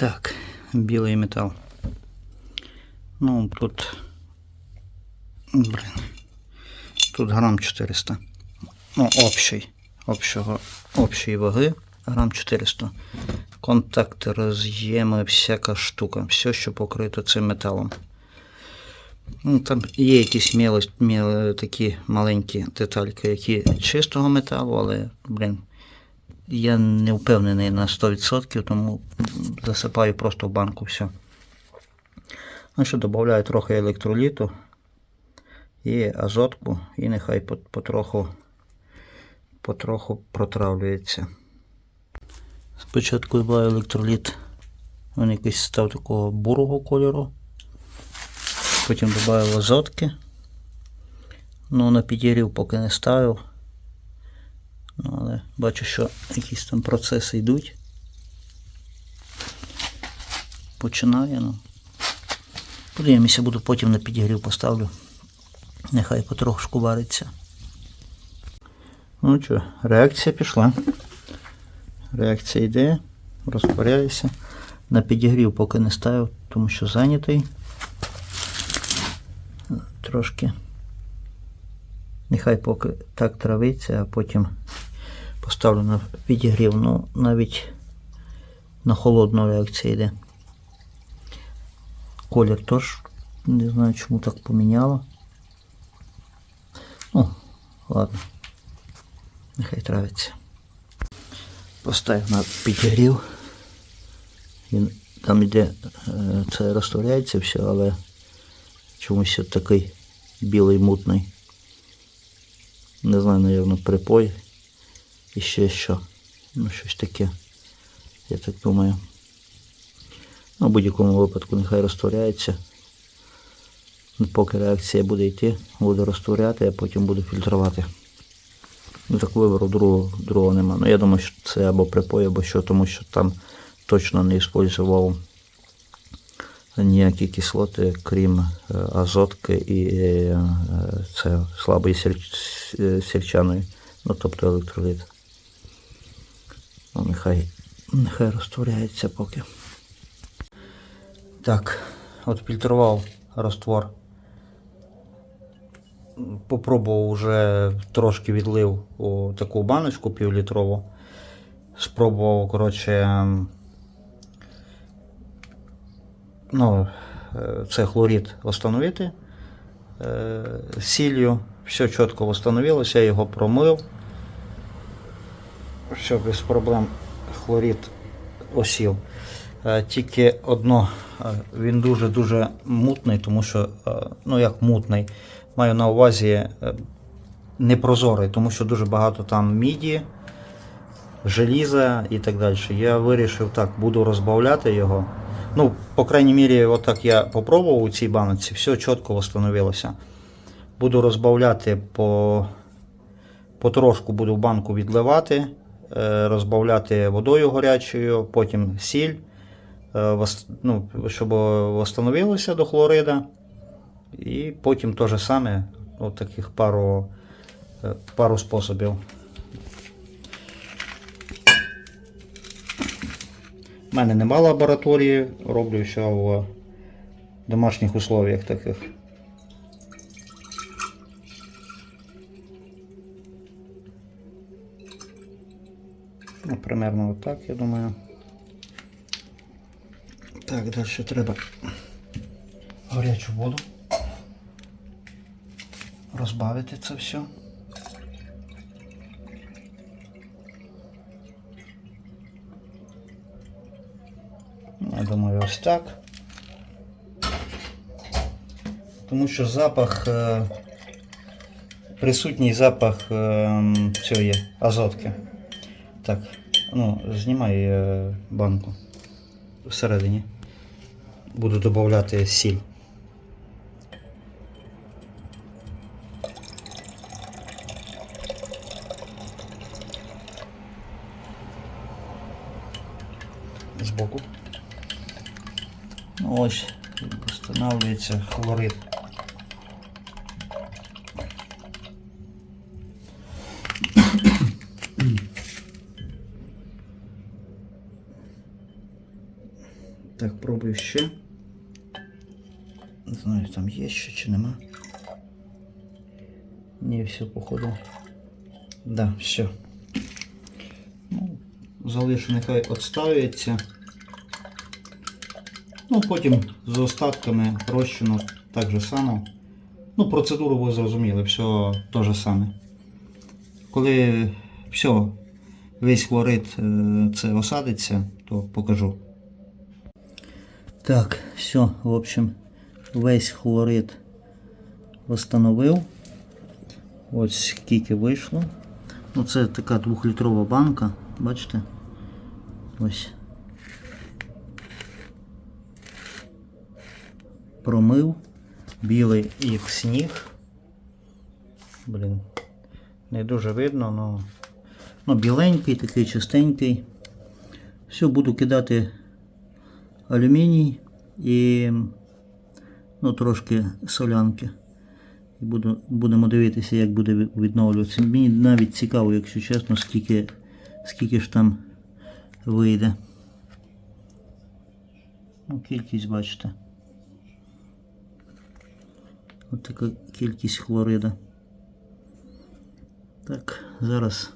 Так, білий метал. Ну, тут. Блин. Тут грам 400. Ну, общий. Общого, общої ваги грам 400. Контакти, роз'єми, всяка штука. Все, що покрито цим металом. Ну, там є якісь міло, такі маленькі детальки, які чистого металу, але, блін, я не впевнений на 100%, тому засипаю просто в банку все. Ну що, додаю трохи електроліту і азотку, і нехай потроху, потроху протравлюється. Спочатку додаю електроліт, він якийсь став такого бурого кольору. Потім додав азотки. Ну, на підігрів поки не ставив. Ну, але бачу, що якісь там процеси йдуть. Починає, ну. Подивимося, буду потім на підігрів поставлю. Нехай потрошку вариться. Ну що, реакція пішла. Реакція йде, розпоряюся. На підігрів поки не ставив, тому що зайнятий. Трошки. Нехай поки так травиться, а потім поставлю на підігрів. Ну, навіть на холодну реакція йде. Колір теж не знаю, чому так поміняло. Ну, ладно. Нехай травиться. Поставив на підігрів. Він там іде, е, це розставляється все, але чомусь такий білий мутний. Не знаю, напевно, припой і ще що. Ну, щось таке. Я так думаю. Ну, в будь-якому випадку нехай розтворяється. Ну, Поки реакція буде йти, буду розтворяти, а потім буду фільтрувати. Ну так вибору другого, другого нема. Ну я думаю, що це або припой, або що, тому що там точно не використовував ніякі кислоти, крім е, азотки і е, це слабої сільчаної, ну тобто електроліт. Ну, нехай, нехай розтворяється поки. Так, от фільтрував раствор. Попробував вже трошки відлив у таку баночку півлітрову. Спробував, коротше, ну, е, це хлорид встановити е, сіллю. Все чітко встановилося, я його промив. Все, без проблем хлорид осів. Е, Тільки одно, е, він дуже-дуже мутний, тому що, е, ну як мутний, маю на увазі непрозорий, тому що дуже багато там міді, желіза і так далі. Я вирішив так, буду розбавляти його. Ну, по крайній мірі, отак я попробував у цій баночці, все чітко встановилося. Буду розбавляти по потрошку буду в банку відливати, розбавляти водою гарячою, потім сіль, е, ну, щоб встановилося до хлорида. І потім те же саме, от таких пару, е, пару способів. У мене нема лабораторії, роблю ще в домашніх условиях таких. Ну, примерно вот так, я думаю. Так, далі треба гарячу воду. Розбавити це все. Я думаю, ось так. Тому що запах, е, присутній запах е, цієї азотки. Так, ну, знімай е, банку всередині. Буду додавати сіль. Збоку. Ну, ось встановлюється хлорид. Не знаю, там є ще чи нема. Ні, все, походу. Да, все. Ну, залишу, нехай відставиться. Ну, потім з остатками розчину так же само. Ну, процедуру ви зрозуміли, все те же саме. Коли все, весь хлорид е, це осадиться, то покажу. Так, все, в общем, весь хлорид встановив. Ось скільки вийшло. Ну, це така двохлітрова банка, бачите? Ось. Промив. Білий як сніг. Блін. Не дуже видно, но ну, біленький, такий чистенький. Все, буду кидати алюміній і ну, трошки солянки. І буду, будемо дивитися, як буде відновлюватися. Мені навіть цікаво, якщо чесно, скільки, скільки ж там вийде. Ну, кількість бачите. Ось така кількість хлорида. Так, зараз.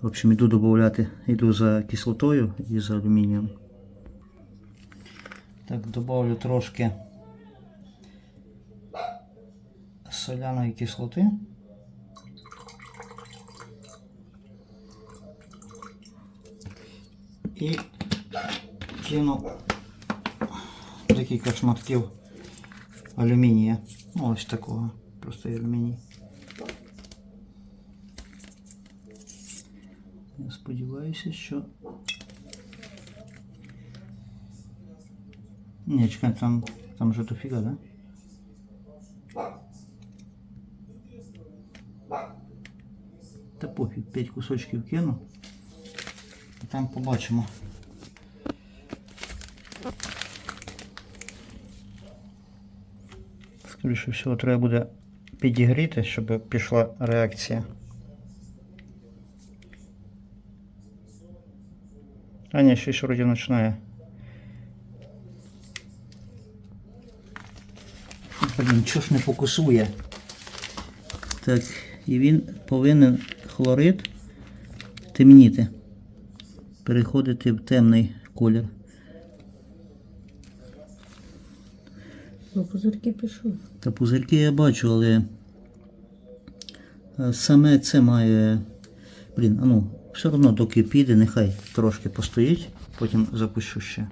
В общем, іду додати, йду за кислотою і за алюмінієм. Так, добавлю трошки соляної кислоти. І кину декілька шматків алюмінія. Ну, ось такого. Просто алюміній. Я сподіваюся, що. Ні, чекай, там, там вже дофіга, да? Пофіг, 5 кусочків кину. І там побачимо. Скоріше всього, треба буде підігріти, щоб пішла реакція. А ні, щось вроді починає. Блін, чого ж не фокусує? Так, і він повинен хлорид темніти. Переходити в темний колір. Ну, пузирки пішов. Та пузирки я бачу, але е, саме це має. Блін, а ну, все одно доки піде, нехай трошки постоїть, потім запущу ще.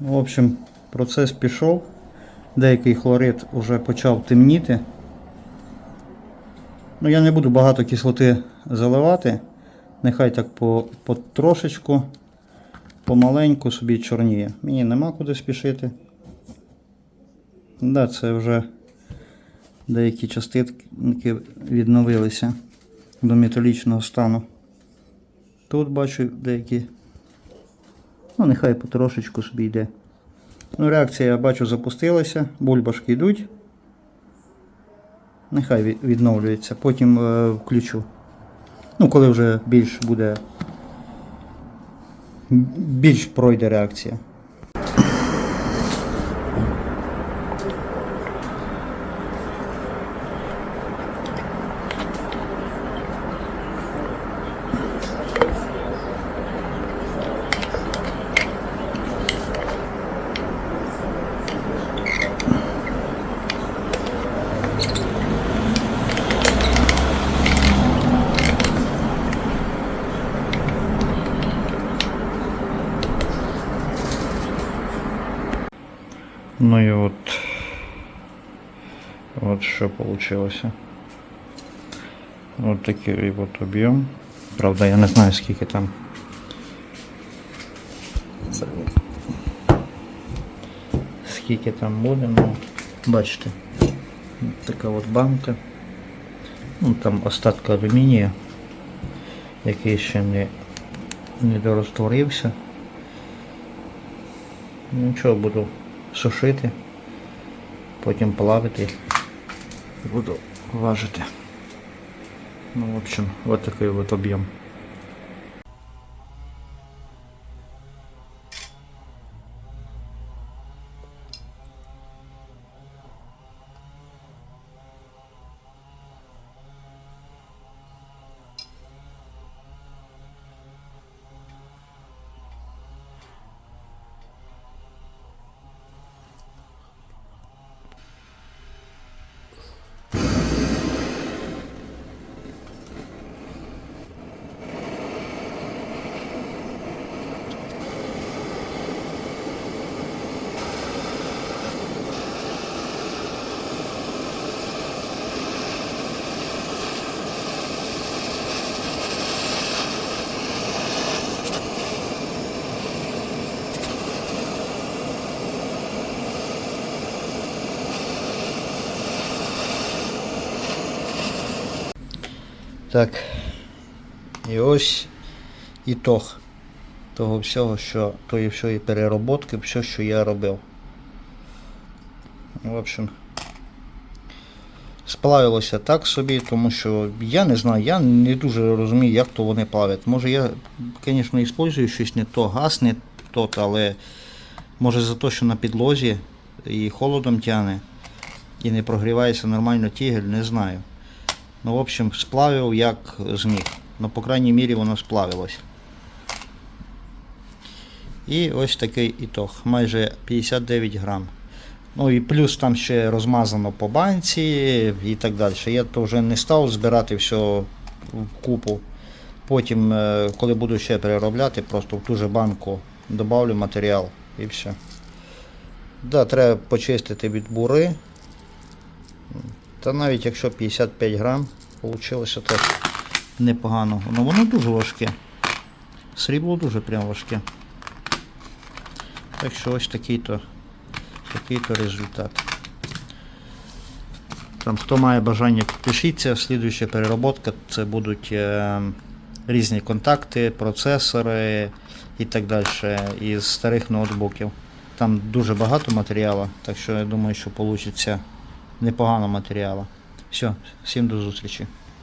Ну, в общем, процес пішов. Деякий хлорид вже почав темніти. Ну, я не буду багато кислоти заливати. Нехай так по, по помаленьку собі чорніє. Мені нема куди спішити. Да, це вже деякі частинки відновилися до металічного стану. Тут бачу деякі. Ну, нехай потрошечку собі йде. Ну, реакція, я бачу, запустилася, бульбашки йдуть. Нехай відновлюється, потім е, включу. Ну, коли вже більш буде. Більш пройде реакція. Ну и вот, вот что получилось. Вот такий вот об'єм. Правда, я не знаю скільки там. Скільки там буде, ну бачите. Така от банка. Ну там остатка алюмінія, який ще не, не дорозтворився. Нічого буду сушити, потім плавити буду важити. Ну, в общем, вот такой вот объем. Так. І ось ітог того всього, що тої всієї перероботки, все, що я робив. В общем, сплавилося так собі, тому що я не знаю, я не дуже розумію, як то вони плавлять. Може я, звісно, використовую щось не то, газ не тот, але може за те, що на підлозі і холодом тяне, і не прогрівається нормально тігель, не знаю. Ну, в общем, сплавив як зміг. Ну, по крайній мірі, воно сплавилось. І ось такий ітог. Майже 59 грам. Ну і плюс там ще розмазано по банці і так далі. Я то вже не став збирати все в купу. Потім, е, коли буду ще переробляти, просто в ту же банку додавлю матеріал і все. Да, треба почистити від бури. Та навіть якщо 55 грам, вийшло теж непогано. Ну воно дуже важке. Срібло дуже прям важке. Так що ось такий-то такий-то результат. Там, хто має бажання, підпишіться. Слідуюча перероботка це будуть е, різні контакти, процесори і так далі із старих ноутбуків. Там дуже багато матеріалу, так що я думаю, що вийде непогано матеріалу. Все, всім до зустрічі.